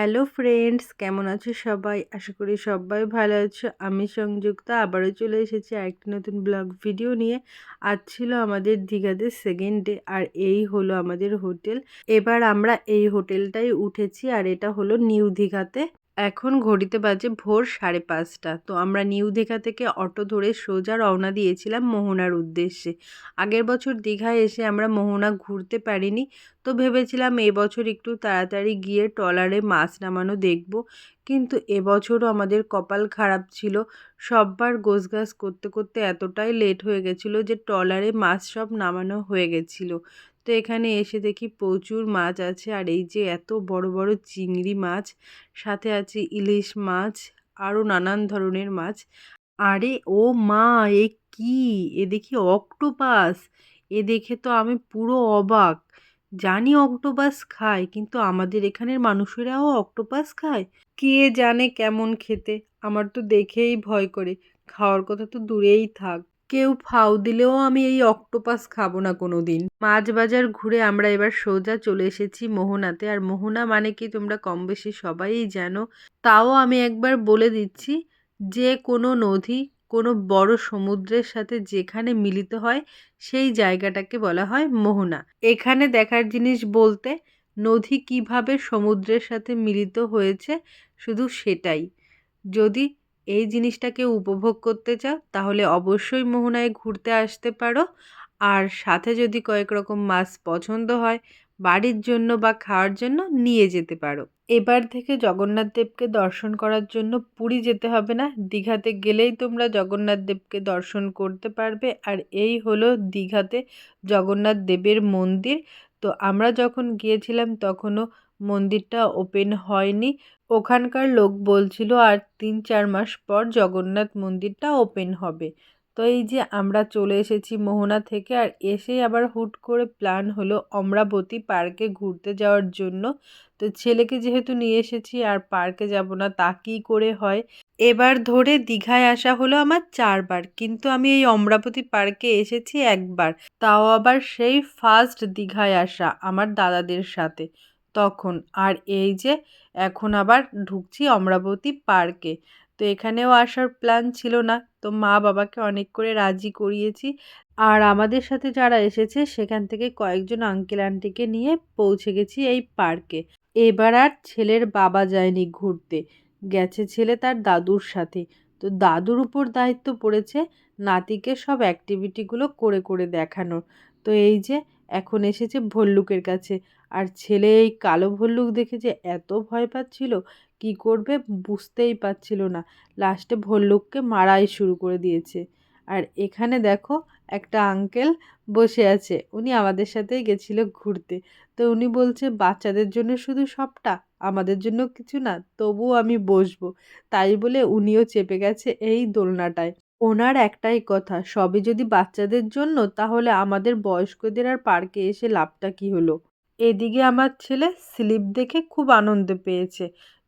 Hello friends, কেমন আছো সবাই? আশা করি সবাই ভালো আছো। আমি সংযুক্ত, আবারও চলে এসেছি আরেকটি নতুন ব্লগ ভিডিও নিয়ে। আজ ছিল আমাদের দীঘাতে সেকেন্ড ডে আর এই হলো আমাদের হোটেল। এবার আমরা এই হোটেলটাই উঠেছি, আর এটা হলো নিউ দীঘাতে। এখন ঘড়িতে বাজে ভোর সাড়ে পাঁচটা। তো আমরা নিউ দীঘা থেকে অটো ধরে সোজা রওনা দিয়েছিলাম মোহনার উদ্দেশ্যে। আগের বছর দীঘায় এসে আমরা মোহনা ঘুরতে পারিনি, তো ভেবেছিলাম এবছর একটু তাড়াতাড়ি গিয়ে ট্রলারে মাছ নামানো দেখব। কিন্তু এবছরও আমাদের কপাল খারাপ ছিল। সববার গোছগাছ করতে করতে এতটাই লেট হয়ে গেছিল যে ট্রলারে মাছ সব নামানো হয়ে গেছিল। তো এখানে এসে দেখি প্রচুর মাছ আছে। আর এই যে এত বড় বড় চিংড়ি মাছ, সাথে আছে ইলিশ মাছ, আরও নানান ধরনের মাছ। আরে, ও মা, এ কি? এ দেখি অক্টোপাস। এ দেখে তো আমি পুরো অবাক। জানি অক্টোপাস খায়, কিন্তু আমাদের এখানের মানুষেরাও অক্টোপাস খায়? কে জানে কেমন খেতে? আমার তো দেখেই ভয় করে। খাওয়ার কথা তো দূরেই থাক। কেউ ফাউ দিলেও আমি এই অক্টোপাস খাব না কোনো দিন মাছ বাজার ঘুরে আমরা এবার সোজা চলে এসেছি মোহনাতে। আর মোহনা মানে কি তোমরা কম বেশি সবাই জানো? তাও আমি একবার বলে দিচ্ছি, যে কোনো নদী, কোনো বড় সমুদ্রের সাথে যেখানে মিলিত হয়, সেই জায়গাটাকে বলা হয় মোহনা। এখানে দেখার জিনিস বলতে, নদী কীভাবে সমুদ্রের সাথে মিলিত হয়েছে, শুধু সেটাই। যদি এই জিনিসটাকে উপভোগ করতে চাও, তাহলে অবশ্যই মোহনায় ঘুরতে আসতে পারো। আর সাথে যদি কয়েক রকম মাছ পছন্দ হয়, বাড়ির জন্য বা খাওয়ার জন্য নিয়ে যেতে পারো। এবার থেকে জগন্নাথ দেবকে দর্শন করার জন্য পুরী যেতে হবে না। দীঘাতে গেলেই তোমরা জগন্নাথ দেবকে দর্শন করতে পারবে। আর এই হলো দীঘাতে জগন্নাথ দেবের মন্দির। তো আমরা যখন গিয়েছিলাম তখনও মন্দিরটা ওপেন হয়নি। ওখানকার লোক বলছিল আর তিন চার মাস পর জগন্নাথ মন্দিরটা ওপেন হবে। তো এই যে আমরা চলে এসেছি মোহনা থেকে আর এসেই আবার হুট করে প্ল্যান হলো অমরাবতী পার্কে ঘুরতে যাওয়ার জন্য। তো ছেলেকে যেহেতু নিয়ে এসেছি আর পার্কে যাব না, তা কী করে হয়? এবার ধরে দীঘায় আসা হলো আমার চারবার। কিন্তু আমি এই অমরাবতী পার্কে এসেছি একবার। তাও আবার সেই ফার্স্ট দীঘায় আসা আমার দাদাদের সাথে। তখন। আর এই যে, এখন আবার ঢুকছি অমরাবতী পার্কে। তো এখানেও আসার প্ল্যান ছিল না। তো মা বাবাকে অনেক করে রাজি করিয়েছি। আর আমাদের সাথে যারা এসেছে, সেখান থেকে কয়েকজন আঙ্কেল আন্টিকে নিয়ে পৌঁছে গেছি এই পার্কে। এবার আর ছেলের বাবা যায়নি ঘুরতে। গেছে ছেলে তার দাদুর সাথে। তো দাদুর উপর দায়িত্ব পড়েছে নাতিকে সব অ্যাক্টিভিটিগুলো করে করে দেখানোর। তো এই যে এখন এসেছে ভল্লুকের কাছে। আর ছেলে এই কালো ভল্লুক দেখে যে এত ভয় পাচ্ছিল, কি করবে বুঝতেই পারছিল না। লাস্টে ভল্লুককে মারাই শুরু করে দিয়েছে। আর এখানে দেখো একটা আঙ্কেল বসে আছে। উনি আমাদের সাথেই গেছিল ঘুরতে। তো উনি বলছে, বাচ্চাদের জন্য শুধু সবটা, আমাদের জন্য কিছু না, তবুও আমি বসবো। তাই বলে উনিও চেপে গেছে এই দোলনাটায়। ওনার একটাই কথা, সবই যদি বাচ্চাদের জন্য, তাহলে আমাদের বয়স্কদের আর পার্কে এসে লাভটা কী হলো? এদিকে আমার ছেলে স্লিপ দেখে খুব আনন্দ পেয়েছে।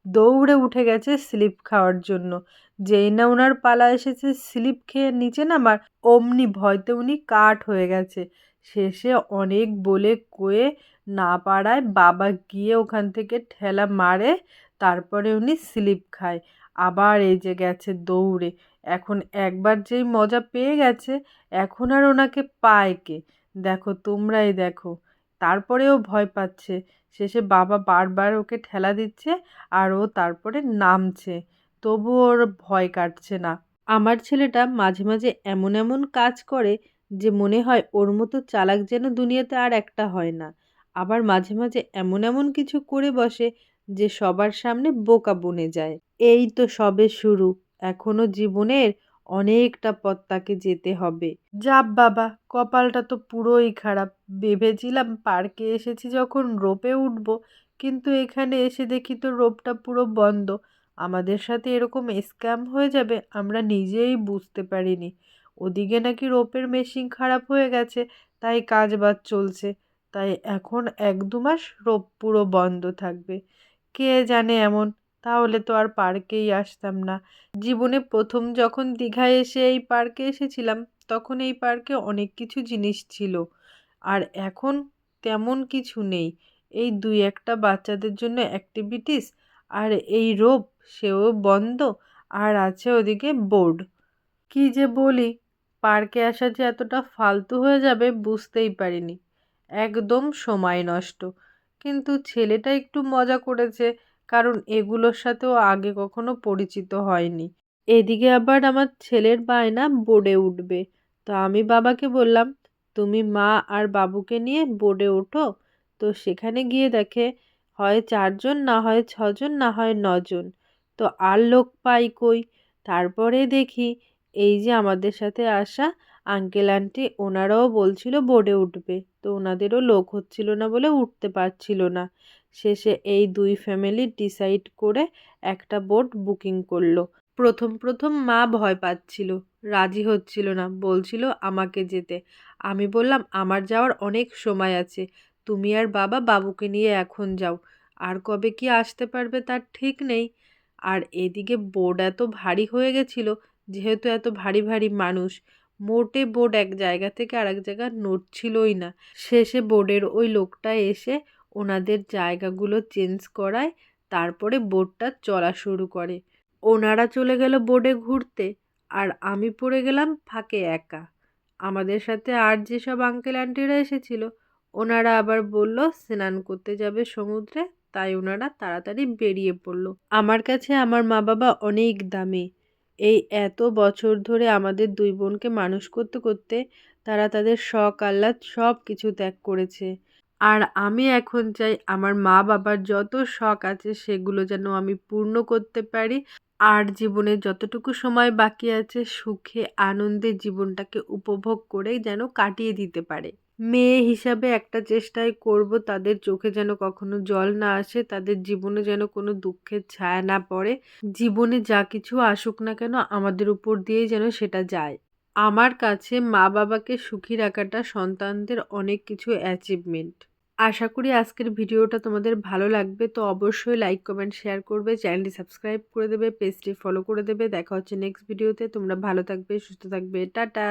দৌড়ে উঠে গেছে স্লিপ খাওয়ার জন্য। যেই না ওনার পালা এসেছে স্লিপ খেয়ে নিচে নামার, অমনি ভয়তে উনি কাঠ হয়ে গেছে। শেষে অনেক বলে কয়ে না পারায় বাবা গিয়ে ওখান থেকে ঠেলা মারে, তারপরে উনি স্লিপ খায়। আবার এই যে গেছে দৌড়ে। এখন একবার যেই মজা পেয়ে গেছে, এখন আর ওনাকে পায় কে? দেখো, তোমরাই দেখো। তারপরেও ভয় পাচ্ছে। শেষে বাবা বারবার ওকে ঠেলা দিচ্ছে আর ও তারপরে নামছে। তবু ওর ভয় কাটছে না। আমার ছেলেটা মাঝে মাঝে এমন এমন কাজ করে যে মনে হয় ওর মতো চালাক যেন দুনিয়াতে আর একটা হয় না। আবার মাঝে মাঝে এমন এমন কিছু করে বসে যে সবার সামনে বোকা বনে যায়। এই তো সবে শুরু। এখনও জীবনের অনেকটা পথ তাকে যেতে হবে। যাব বাবা, কপালটা তো পুরোই খারাপ। ভেবেছিলাম পার্কে এসেছি যখন রোপে উঠব, কিন্তু এখানে এসে দেখি তো রোপটা পুরো বন্ধ। আমাদের সাথে এরকম স্ক্যাম হয়ে যাবে, আমরা নিজেই বুঝতে পারিনি। ওদিকে নাকি রোপের মেশিন খারাপ হয়ে গেছে, তাই কাজ বাজ চলছে। তাই এখন এক দু মাস রোপ পুরো বন্ধ থাকবে। কে জানে এমন তাহলে তো আর পার্কেই আসতাম না। জীবনে প্রথম যখন দীঘায় এসে এই পার্কে এসেছিলাম, তখন এই পার্কে অনেক কিছু জিনিস ছিল। আর এখন তেমন কিছু নেই। এই দুই একটা বাচ্চাদের জন্য অ্যাক্টিভিটিস আর এই রোপ, সেও বন্ধ, আর আছে ওদিকে বোর্ড কি যে বলি, পার্কে আসা যে এতটা ফালতু হয়ে যাবে বুঝতেই পারিনি। একদম সময় নষ্ট। কিন্তু ছেলেটা একটু মজা করেছে কারণ এগুলোর সাথেও আগে কখনো পরিচিত হয়নি। এদিকে আবার আমার ছেলের বায়না বোর্ডে উঠবে। তো আমি বাবাকে বললাম, তুমি মা আর বাবুকে নিয়ে বোর্ডে ওঠো। তো সেখানে গিয়ে দেখে, হয় চারজন না হয় ছজন না হয় নজন। তো আর লোক পাই কই? তারপরে দেখি, এই যে আমাদের সাথে আসা আঙ্কেল আন্টি, ওনারাও বলছিল বোর্ডে উঠবে। তো ওনাদেরও লোক হচ্ছিল না বলে উঠতে পারছিল না। শেষে এই দুই ফ্যামিলি ডিসাইড করে একটা বোট বুকিং করল। প্রথম প্রথম মা ভয় পাচ্ছিল, রাজি হচ্ছিল না, বলছিল আমাকে যেতে। আমি বললাম, আমার যাওয়ার অনেক সময় আছে, তুমি আর বাবা বাবুকে নিয়ে এখন যাও, আর কবে কি আসতে পারবে তার ঠিক নেই। আর এদিকে বোর্ড এত ভারী হয়ে গেছিল, যেহেতু এত ভারী ভারী মানুষ, মোটে বোর্ড এক জায়গা থেকে আরেক জায়গা নড়ছিলই না। শেষে বোর্ডের ওই লোকটা এসে ওনাদের জায়গাগুলো চেঞ্জ করায় তারপরে বোর্ডটা চলা শুরু করে। ওনারা চলে গেল বোর্ডে ঘুরতে আর আমি পড়ে গেলাম ফাঁকে একা। আমাদের সাথে আর যেসব আঙ্কেল আন্টিরা এসেছিল, ওনারা আবার বলল, স্নান করতে যাবে সমুদ্রে। তাই ওনারা তাড়াতাড়ি বেরিয়ে পড়ল। আমার কাছে আমার মা বাবা অনেক দামি। এই এত বছর ধরে আমাদের দুই বোনকে মানুষ করতে করতে তারা তাদের শখ, আহ্লাদ সব কিছু ত্যাগ করেছে। আর আমি এখন চাই আমার মা বাবার যত শখ আছে সেগুলো যেন আমি পূর্ণ করতে পারি। আর জীবনে যতটুকু সময় বাকি আছে সুখে, আনন্দে জীবনটাকে উপভোগ করে যেন কাটিয়ে দিতে পারে। মেয়ে হিসাবে একটা চেষ্টাই করব তাদের চোখে যেন কখনো জল না আসে, তাদের জীবনে যেন কোনো দুঃখের ছায়া না পড়ে। জীবনে যা কিছু আসুক না কেন আমাদের উপর দিয়েই যেন সেটা যায়। আমার কাছে মা বাবাকে সুখী রাখাটা সন্তানদের অনেক কিছু অ্যাচিভমেন্ট আশা করি আজকের ভিডিওটা তোমাদের ভালো লাগবে। তো অবশ্যই লাইক কমেন্ট শেয়ার করবে। চ্যানেলটি সাবস্ক্রাইব করে দেবে পেজটি ফলো করে দেবে। দেখা হচ্ছে নেক্সট ভিডিওতে তোমরা ভালো থাকবে, সুস্থ থাকবে। টাটা!